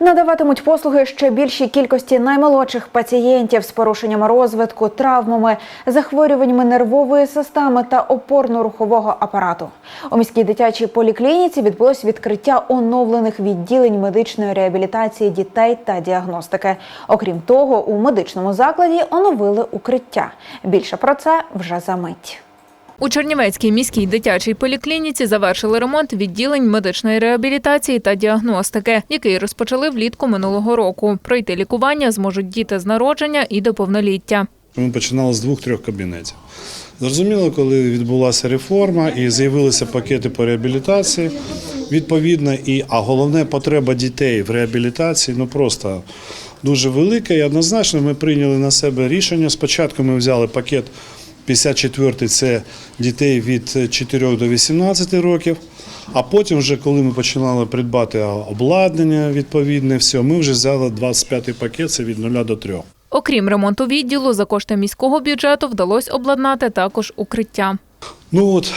Надаватимуть послуги ще більшій кількості наймолодших пацієнтів з порушеннями розвитку, травмами, захворюваннями нервової системи та опорно-рухового апарату. У міській дитячій поліклініці відбулось відкриття оновлених відділень медичної реабілітації дітей та діагностики. Окрім того, у медичному закладі оновили укриття. Більше про це вже за мить. У Чернівецькій міській дитячій поліклініці завершили ремонт відділень медичної реабілітації та діагностики, який розпочали влітку минулого року. Пройти лікування зможуть діти з народження і до повноліття. Ми починали з двох-трьох кабінетів. Зрозуміло, коли відбулася реформа і з'явилися пакети по реабілітації, відповідно, і, а головне потреба дітей в реабілітації ну просто дуже велика. І однозначно ми прийняли на себе рішення. Спочатку ми взяли пакет 54 це дітей від 4 до 18 років. А потім, вже коли ми починали придбати обладнання відповідне, все, ми вже взяли 25-й пакет, це від 0 до 3. Окрім ремонту відділу, за кошти міського бюджету вдалося обладнати також укриття. Ну от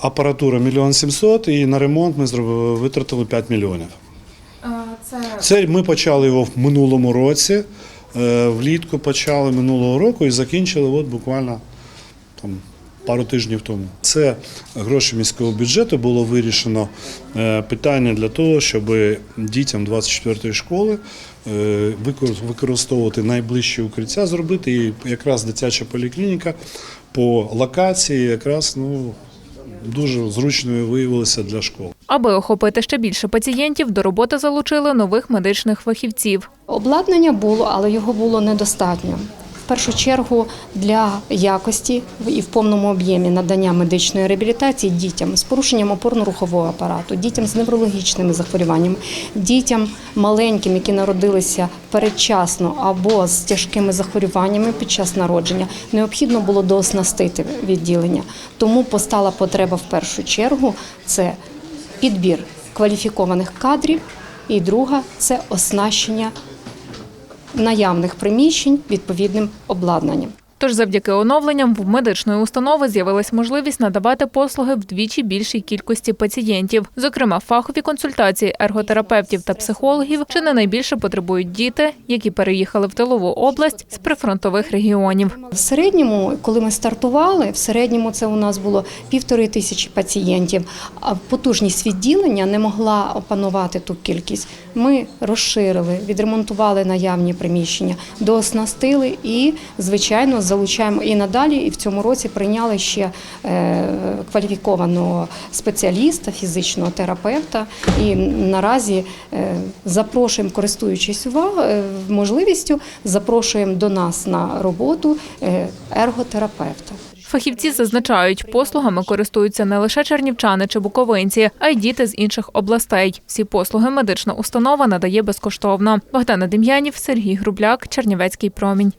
апаратура мільйон сімсот, і на ремонт ми зробили, витратили 5 мільйонів. Це це ми почали його в минулому році. е, Влітку почали минулого року і закінчили от буквально там. Пару тижнів тому це гроші міського бюджету було вирішено е, питання для того, щоб дітям 24-ї школи е, використовувати найближчі укриття, зробити і якраз дитяча поліклініка по локації якраз ну дуже зручною виявилася для школ. Аби охопити ще більше пацієнтів, до роботи залучили нових медичних фахівців. Обладнання було, але його було недостатньо. Першу чергу для якості і в повному об'ємі надання медичної реабілітації дітям з порушенням опорно-рухового апарату, дітям з неврологічними захворюваннями, дітям маленьким, які народилися передчасно або з тяжкими захворюваннями під час народження, необхідно було дооснастити відділення. Тому постала потреба в першу чергу це підбір кваліфікованих кадрів, і друга це оснащення наявних приміщень відповідним обладнанням. Тож завдяки оновленням в медичної установи з'явилась можливість надавати послуги вдвічі більшій кількості пацієнтів. Зокрема, фахові консультації ерготерапевтів та психологів чи не найбільше потребують діти, які переїхали в тилову область з прифронтових регіонів. В середньому, коли ми стартували, в середньому це у нас було півтори тисячі пацієнтів. А потужність відділення не могла опанувати ту кількість. Ми розширили, відремонтували наявні приміщення, дооснастили і, звичайно, залучаємо і надалі. І в цьому році прийняли ще е, кваліфікованого спеціаліста, фізичного терапевта. І наразі е, запрошуємо, користуючись увагою, можливістю, запрошуємо до нас на роботу е, ерготерапевта. Фахівці зазначають, послугами користуються не лише чернівчани чи буковинці, а й діти з інших областей. Всі послуги медична установа надає безкоштовно. Богдана Дем'янів, Сергій Грубляк, Чернівецький промінь.